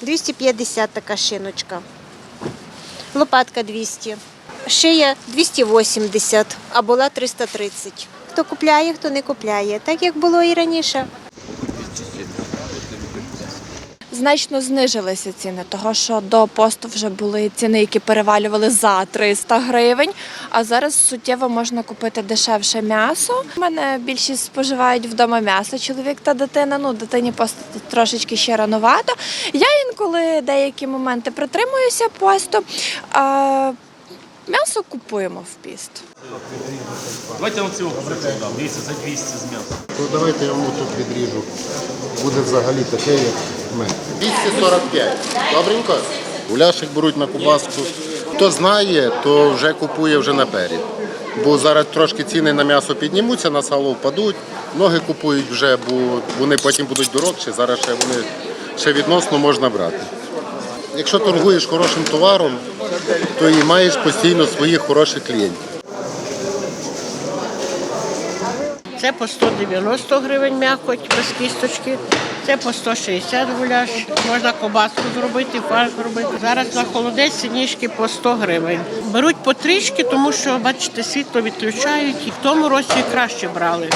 250 така шиночка. Лопатка 200. Шия 280, а була 330. Хто купляє, хто не купляє. Так як було і раніше. Значно знижилися ціни, того що до посту вже були ціни, які перевалювали за 300 гривень. А зараз суттєво можна купити дешевше м'ясо. У мене більшість споживають вдома м'ясо, чоловік та дитина. Ну, дитині посту трошечки ще рановато. Я інколи деякі моменти притримуюся посту. А м'ясо купуємо в піст. Давайте вам цього дам. Дивіться, за 200 з м'ясом. Давайте я вам тут відріжу. Буде взагалі таке, як. 245. Добренько? Гуляшик беруть на кубаску. Хто знає, то вже купує вже наперед. Бо зараз трошки ціни на м'ясо піднімуться, на сало впадуть. Ноги купують вже, бо вони потім будуть дорожчі. Зараз ще вони ще відносно можна брати. Якщо торгуєш хорошим товаром, то і маєш постійно своїх хороших клієнтів. Це по 190 гривень м'якоть без кісточки, це по 160 гуляш. Можна кобаску зробити, фарш зробити. Зараз на холодець синіжки по 100 гривень. Беруть по трішки, тому що, бачите, світло відключають і в тому році краще брали.